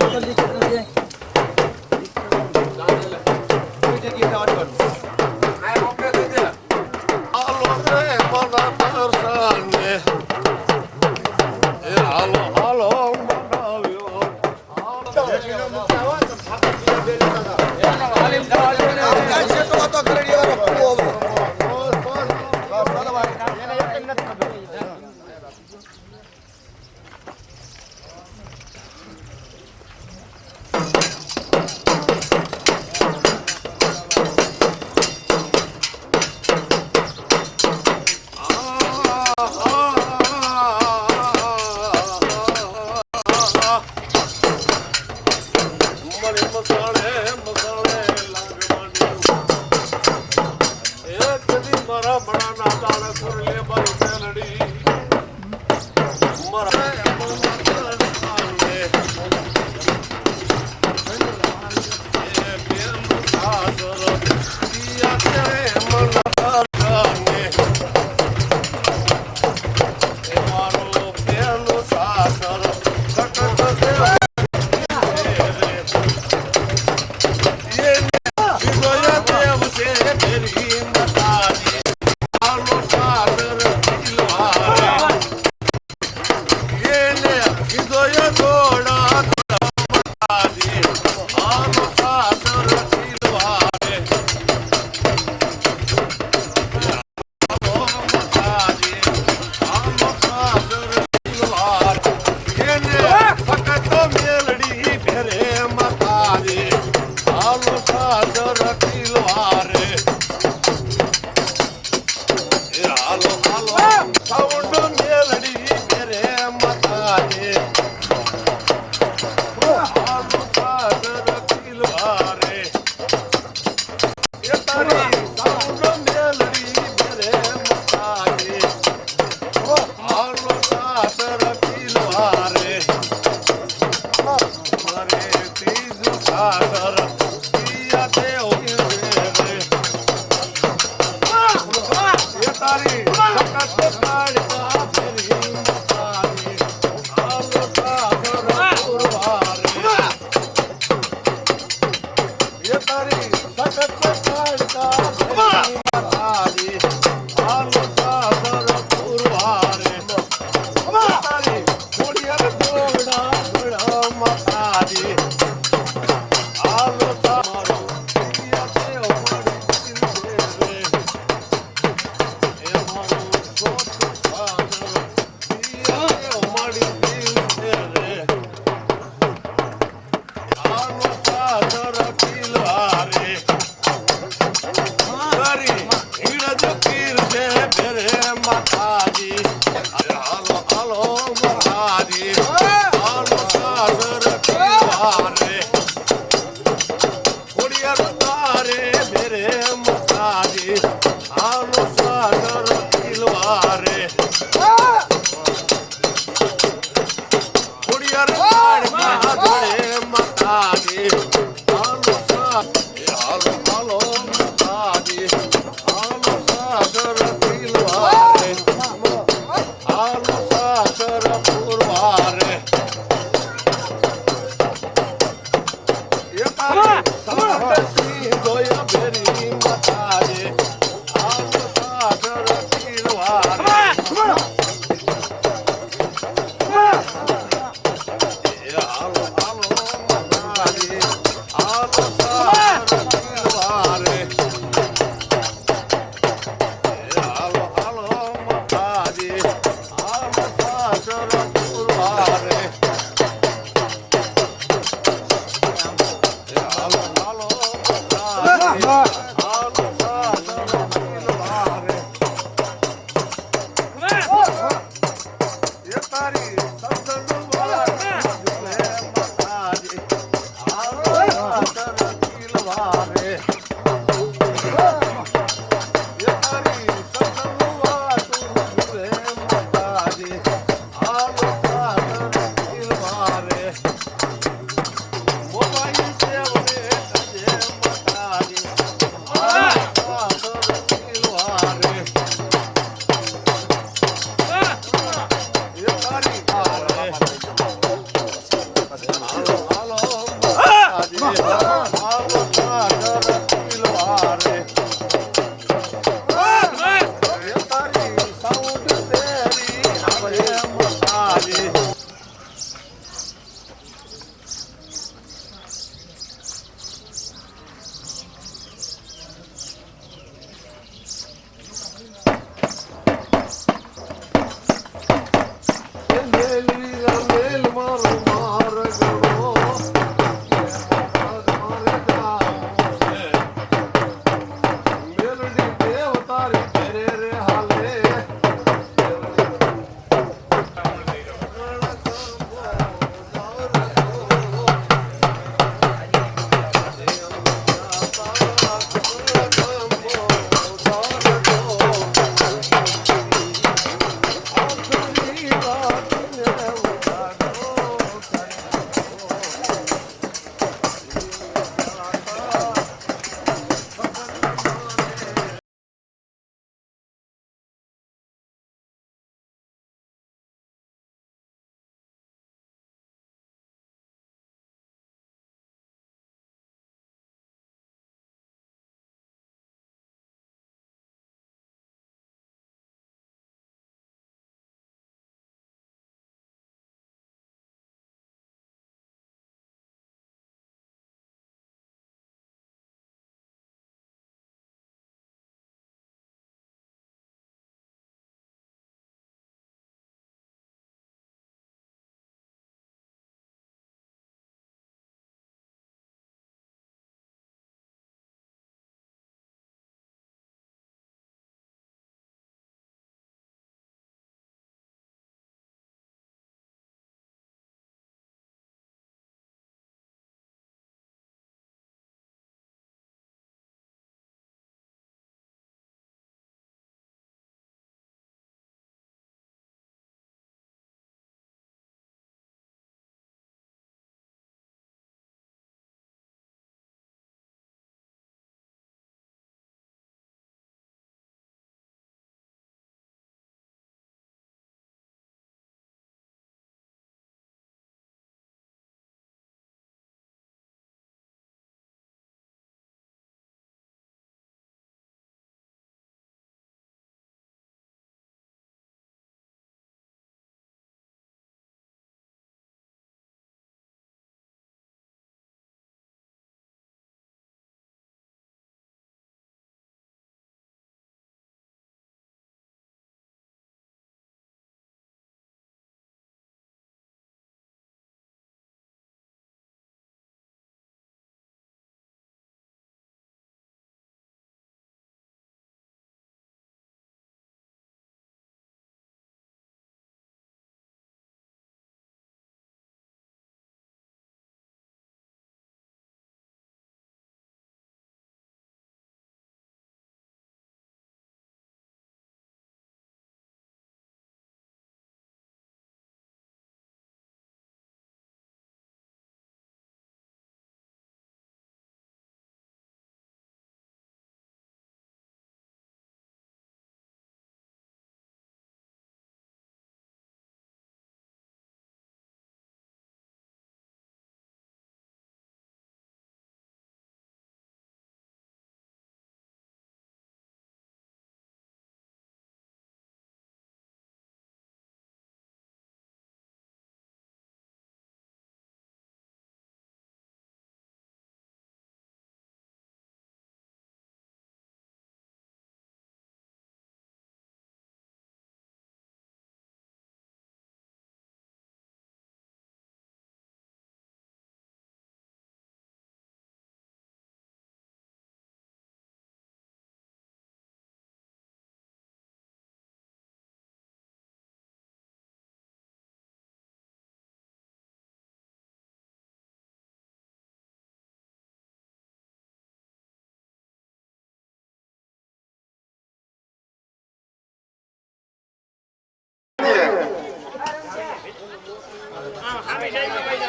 ¿Cómo están?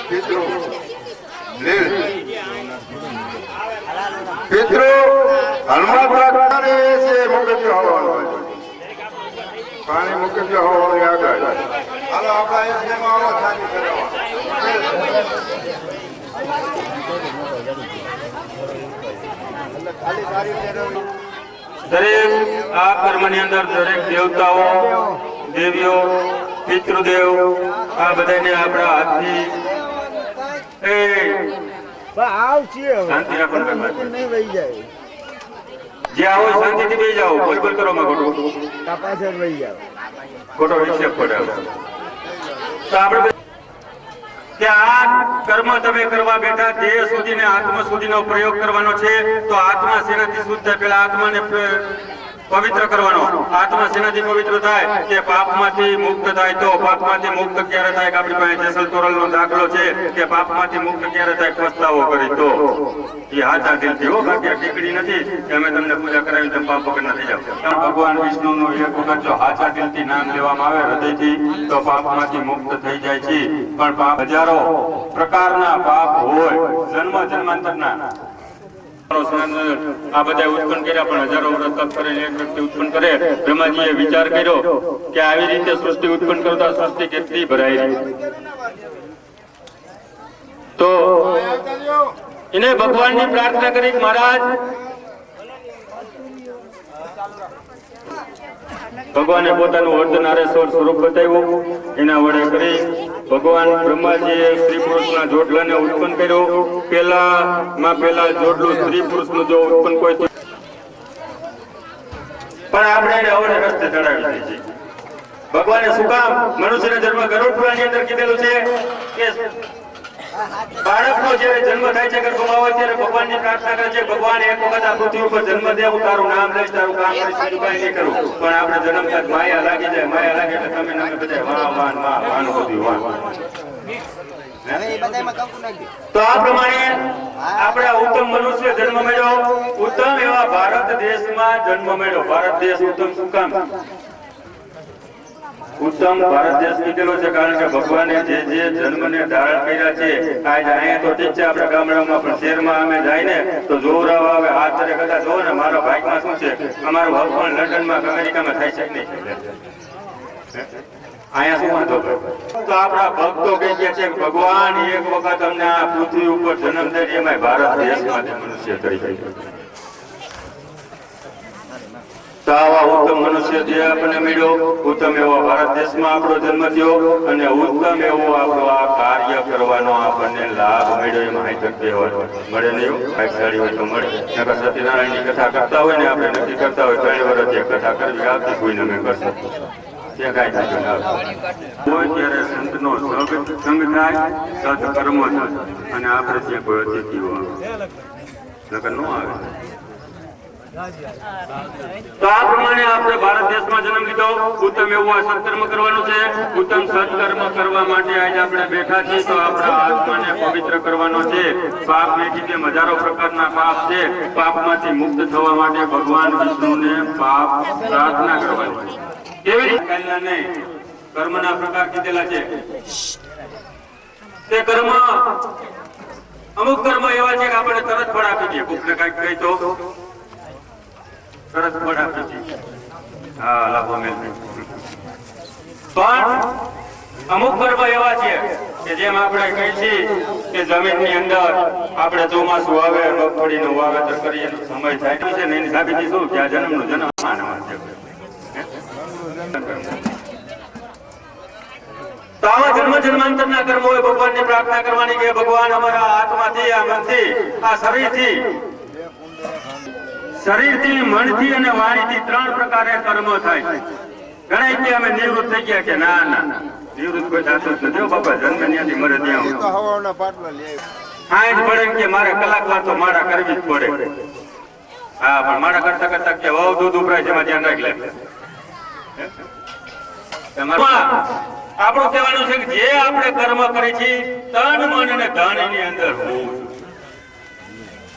પિતૃ પિતૃ હનુમાન છે પાણી મુકદ્યો હોવાની દરેક આ કર્મની અંદર દરેક દેવતાઓ દેવીઓ પિતૃદેવ આ બધાને આપણા હાથથી. ને જે આવો શાંતિથી બે જાઓ. બોલ બોલ કરો માં ખોટું. ખોટો પડે તો આપણે કે આ કર્મ તમે કરવા બેઠા દેહ સુધીને આત્મા સુધીનો પ્રયોગ કરવાનો છે. તો આત્મા શેનાથી શુદ્ધ થાય પેલા આત્માને પવિત્ર કરવાનો. આત્મા શેનાથી પવિત્ર થાય? કે પાપમાંથી મુક્ત થાય? તો પાપમાંથી મુક્ત ક્યારે થાય? આપણી પાસે જેસલ તોરલનો દાખલો છે કે પાપમાંથી મુક્ત ક્યારે થાય? પસ્તાવો કરે તો. એ હાથા દિલથી હો, બાકી ટીકડી નથી. કે અમે તમને પૂજા કરાવી તમે પાપ વગર નથી જાવ ભગવાન વિષ્ણુ વિષ્ણુનું એક વખત જો હાથા દિલથી નામ લેવામાં આવે હૃદયથી, તો પાપમાંથી મુક્ત થઈ જાય છે. પણ પાપ હજારો પ્રકારના પાપ હોય. જન્મ જન્માંતરના. આ બધા ઉત્પન્ન કર્યા પણ હજારો વર્ષ તપ કરીને એક વ્યક્તિ ઉત્પન્ન કરે. બ્રહ્માજીએ વિચાર કર્યો કે આવી રીતે સૃષ્ટિ ઉત્પન્ન કરતા સૃષ્ટિ કેટલી ભરાઈ તો એને ભગવાનની પ્રાર્થના કરી મહારાજ ભગવાને પોતાનું અર્ધનારેશ્વર સ્વરૂપ બતાવ્યું. એના વડે કરી ભગવાન બ્રહ્માજીએ સ્ત્રી પુરુષના જોડલાને ઉત્પન્ન કર્યો. પેલા માં પેલા જોડલું સ્ત્રી પુરુષનું જો ઉત્પન્ન કોઈ. પણ આપણે એને અવડે રસ્તે ચડાવી દઈએ ભગવાને શું કામ? મનુષ્યના જન્મ ગરુડ પુરાણની અંદર કીધેલું છે કે બાળકનો જ્યારે જન્મ થાય છે ગર્ભમાં હોય ત્યારે ભગવાનની પ્રાર્થના કરે છે ભગવાન એક વખત આ પૃથ્વી ઉપર જન્મ દે હું તારું નામ લઈશ તારું કામ લઈશ બીજું કાંઈ નહીં કરું. પણ આપણે જન્મતા માયા લાગી જાય માયા લાગે એટલે તમે નામે બધા વાહ વાહ વાહ વાહ બધું વાહ તો આ પ્રમાણે આપણા ઉત્તમ મનુષ્ય જન્મ મેળ્યો ઉત્તમ એવા ભારત દેશમાં જન્મ મેળો ભારત દેશ ઉત્તમ શું કામ? ઉત્તમ ભારત દેશ કીધેલો છે કારણ કે ભગવાને જે જે જન્મને ધારણ કર્યા છે આજ અહીંયા તો ઠીક છે, આપણા ગામડામાં પણ શહેરમાં અમે જાય ને તો જોરાવ આવે હાથ તરે કદાચ જોવો ને, મારા બાઇકમાં શું છે? અમારું હક પણ લંડનમાં અમેરિકામાં થઈ શકે નહીં? શું તો આપણા ભક્તો કહી છે કે ભગવાન એક વખત અમને આ પૃથ્વી ઉપર જન્મ દે એમાં ભારત દેશમાંથી મનુષ્ય તરીકે આવા ઉત્તમ મનુષ્ય જે આપણને મળ્યો, ઉત્તમ એવો ભારત દેશમાં આપણો જન્મ થયો અને ઉત્તમ એવો આપણો આ કાર્ય કરવાનો આપણને લાભ મળ્યો એમાં તક કહેવાય. મળે નહીં એવું? ભાગ્યશાળી હોય તો મળે. નકર સત્યનારાયણની કથા કરતા હોય ને આપણે નક્કી કરતા હોય ત્રણ વર્ષથી કથા કરવી આવતી કોઈને મેં કરશે તે કાંઈ થતું ના ત્યારે સગ- થાય, સત્કર્મો થાય, અને આપણે ત્યાં કોઈ અતિથિઓ આવે નકર ન આવે. તો આ આપણે ભારત દેશમાં જન્મ લીધો. ઉત્તમ એવું આ સત્કર્મ કરવાનું છે. ઉત્તમ સત્કર્મ કરવા માટે આજે આપણે બેઠા છીએ તો આપણા આત્માને પવિત્ર કરવાનો છે. પાપ મેથી તેમ હજારો પ્રકારના પાપ છે. પાપમાંથી મુક્ત થવા માટે ભગવાન વિષ્ણુને પાપ પ્રાર્થના કરવાની એવી રીતે? કર્મના પ્રકાર કીધેલા છે. તે કર્મ અમુક કર્મ એવા છે કે આપણે તરત ફળ આપી દઈએ. કોકને કંઈક કહી તો. સરસ અમુક કર્મ હોય, ભગવાનની પ્રાર્થના કરવાની કે ભગવાન અમારા આત્માથી આ મનથી, આ શરીરથી શરીરથી મનથી અને વાણીથી ત્રણ પ્રકારે કર્મ થાય ઘણા કે અમે નિવૃત્ત થઈ ગયા કે ના ના નિવૃત્ત કોઈ થતું જ નથી. હો બાપા જન્મ ત્યાંથી મરે ત્યાં તો હવાના પાટલા લે. હા જ પડે કે મારે કલાક વાર તો માળા કરવી જ પડે. હા પણ માળા કરતા કરતા કે વહુ દૂધ ઉભરાય છે એમાં ધ્યાન રાખી લે. તમારું- આપણું કહેવાનું છે કે જે આપણે કર્મ કરી છે તન મન અને ધન એની અંદર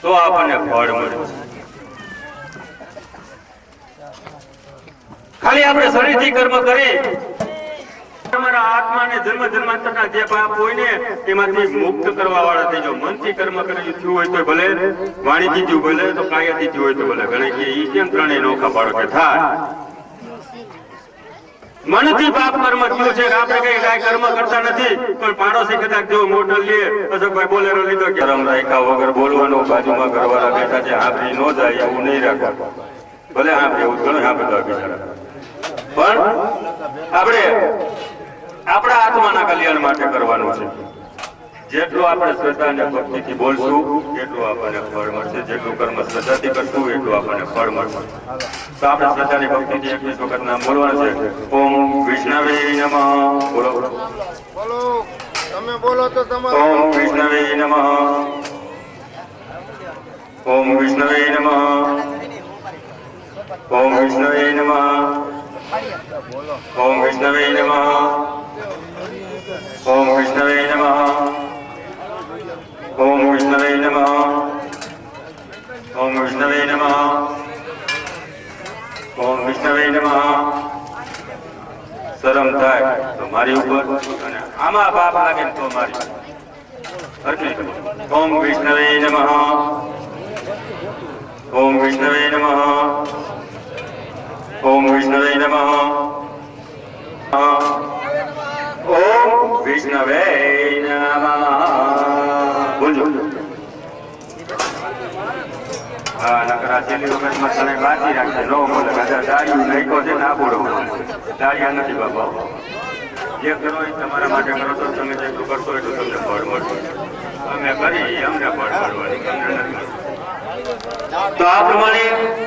તો આપણને ફળ મળે ખાલી આપણે શરીરથી કર્મ કરી તમારા આત્માને પાપ કર્મ થયું છે આપણે કઈ કાંઈ કર્મ કરતા નથી, પણ પાડોશી કદાચ જો મોટર લે, અશોકભાઈ બોલેરો લીધો કે રમ રાખ્યા વગર બોલવાનું, બાજુમાં ઘરવાળા બેઠા છે, હાંભળી ન જાય, એવું નહીં રાખવા ભલે આપણે એવું ઘણું આપણે પણ આપણે આપણા આત્માના કલ્યાણ માટે કરવાનું છે. જેટલું આપણે શ્રદ્ધા અને ભક્તિથી બોલશું એટલું આપણને ફળ મળશે. જેટલું કર્મ શ્રદ્ધાથી કરશું એટલું આપણને ફળ મળશે. તો આપણે શ્રદ્ધાની ભક્તિથી એકવીસ વખત નામ બોલવાનું છે. ઓમ વિષ્ણવે નમઃ. બોલો. બોલો. તમે બોલો તો તમારો ઓમ વિષ્ણવે નમઃ. ઓમ વિષ્ણવે નમઃ. ઓમ વિષ્ણવે નમઃ. ઓમ વિષ્ણવે નમઃ. ઓમ વિષ્ણવે નમઃ. ઓમ વિષ્ણવે નમઃ. ઓમ વિષ્ણવે નમઃ. ઓમ વિષ્ણવે નમઃ. શરમ થાય તો મારી ઉપર અને આમાં પાપ લાગે તો મારી ઓમ વિષ્ણવે નમઃ. ઓમ વિષ્ણવે નમઃ. ઓમ વિષ્ણવે નમઃ. ઓમ વિષ્ણવે નમઃ. બોલજો. હા, નકરા છેલ્લી વખતમાં તને બાકી રાખશે નો બોલે કાકા દાળિયું નાખ્યો છે, ને બોલો. દાળિયા નથી બાબા જે કરો એ તમારા માટે કરો, તો તમે જેટલું કરશો એટલું તમને ફળ મળશે. અમે કરી, અમને ફળ મળવાની. તમને નથી તો આ પ્રમાણે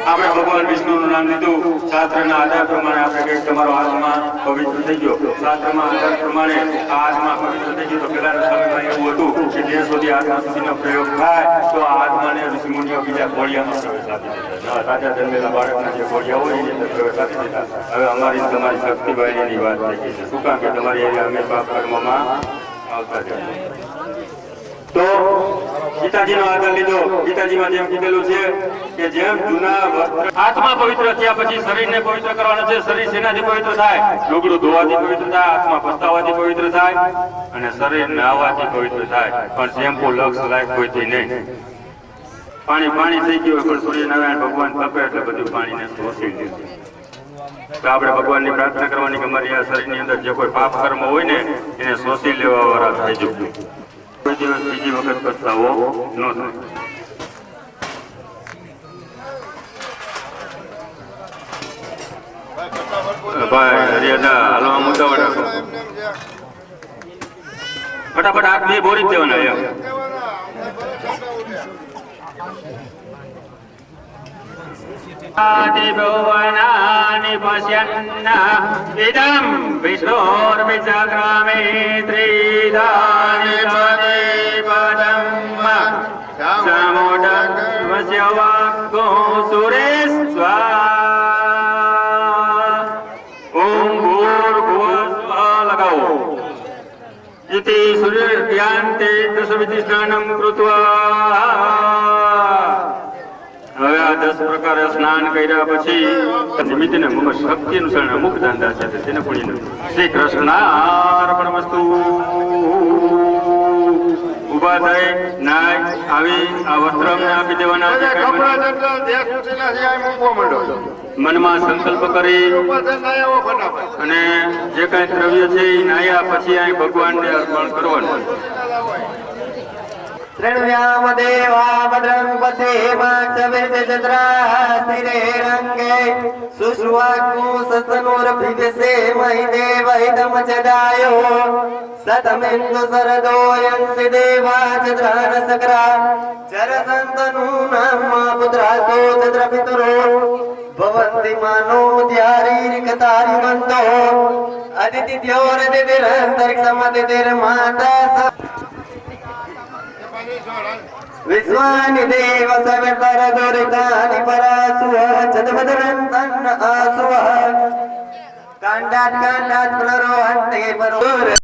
આપણે ભગવાન વિષ્ણુનું નામ લીધું. શાસ્ત્રના આધાર પ્રમાણે આપણે કહીએ તમારો આત્મા પવિત્ર થઈ ગયો. શાસ્ત્રમાં આધાર પ્રમાણે આ આત્મા પવિત્ર થઈ ગયો. તો પેલા સમયમાં એવું હતું કે જે સુધી આત્મા સુધીનો પ્રયોગ થાય, તો આ આત્માને ઋષિમુનિઓ બીજા ઘોડિયામાં પ્રવેશ આપી દેતા. રાજા જન્મેલા બાળકના જે ઘોડિયા હોય એની પ્રવેશ આપી દેતા. હવે અમારી તમારી શક્તિભાઈની વાત થઈ ગઈ છે. શું કામ કે તમારી અમે પાપ કર્મમાં આવતા જાય તો ગીતાજીનો આધાર લીધો. ગીતાજીમાં જેમ કીધેલું છે કે જેમ જૂના વસ્ત્ર આત્મા પવિત્ર થયા પછી શરીરને પવિત્ર કરવાનું છે. શરીર સેનાથી પવિત્ર થાય? લુગડું ધોવાથી પવિત્ર થાય આત્મા પસ્તાવાથી પવિત્ર થાય અને શરીર નાહવાથી પવિત્ર થાય. પણ શેમ્પુ, લક્ષ લાયક કોઈથી નહીં. પાણી પાણી થઈ ગયું પણ સૂર્યનારાયણ ભગવાન તપે એટલે બધું પાણીને શોષી લીધું તો આપણે ભગવાનની પ્રાર્થના કરવાની કે અમારી આ શરીરની અંદર જે કોઈ પાપ કર્મ હોય ને, એને શોષી લેવા વાળા થઈ જવું. કોઈ દિવસ બીજી વખત પસ્તાવો ન થાય ભાઈ હરિયાદા હાલો મુદ્દા. ફટાફટ હાથ બે બોરી જ દેવાના भुवनानि पश्यन्न इदं विश्वोर्विचक्रमे त्रिधानि पदे पदम् समुडस्य वाक्को सुरेश्वा ॐ भूर्भुवस्वालगौ इति सूर्यज्ञान्ते दशविधिष्ठानं कृत्वा દસ પ્રકારે સ્નાન કર્યા પછી નિમિત્તને મમ શક્તિ અનુસાર અમુક ધંધા છે તેને પુણ્ય શ્રી કૃષ્ણાર્પણમસ્તુ ઊભા થઈ નાય આવી આ વસ્ત્ર અમને આપી દેવાના. મનમાં સંકલ્પ કરી. અને જે કાંઈ દ્રવ્ય છે એ નાયા પછી અહીં ભગવાનને અર્પણ કરવાનું. शृणुयामदेवा भद्रं पथे माक्षभिर्चन्द्रास्तिरे रङ्गे शुश्रुवाक्कूसस्तनूरभिजसे मयि देवहितमचदायो सतमिन्दु सरदो यन्ति देवा चन्द्रानसकरा चरसन्तनूनां मा पुत्रासो चन्द्रपितुरो भवन्ति मानो द्यारीरिकतारिमन्तो अदितिथ्योरदितिरन्तरिक्षमदितिर्माता విశ్వాని దేవ సవితర దురితాని పరాసువ చదవదరంతన్న ఆసువ కాండాత్ కాండాత్ ప్రరోహంతే పరో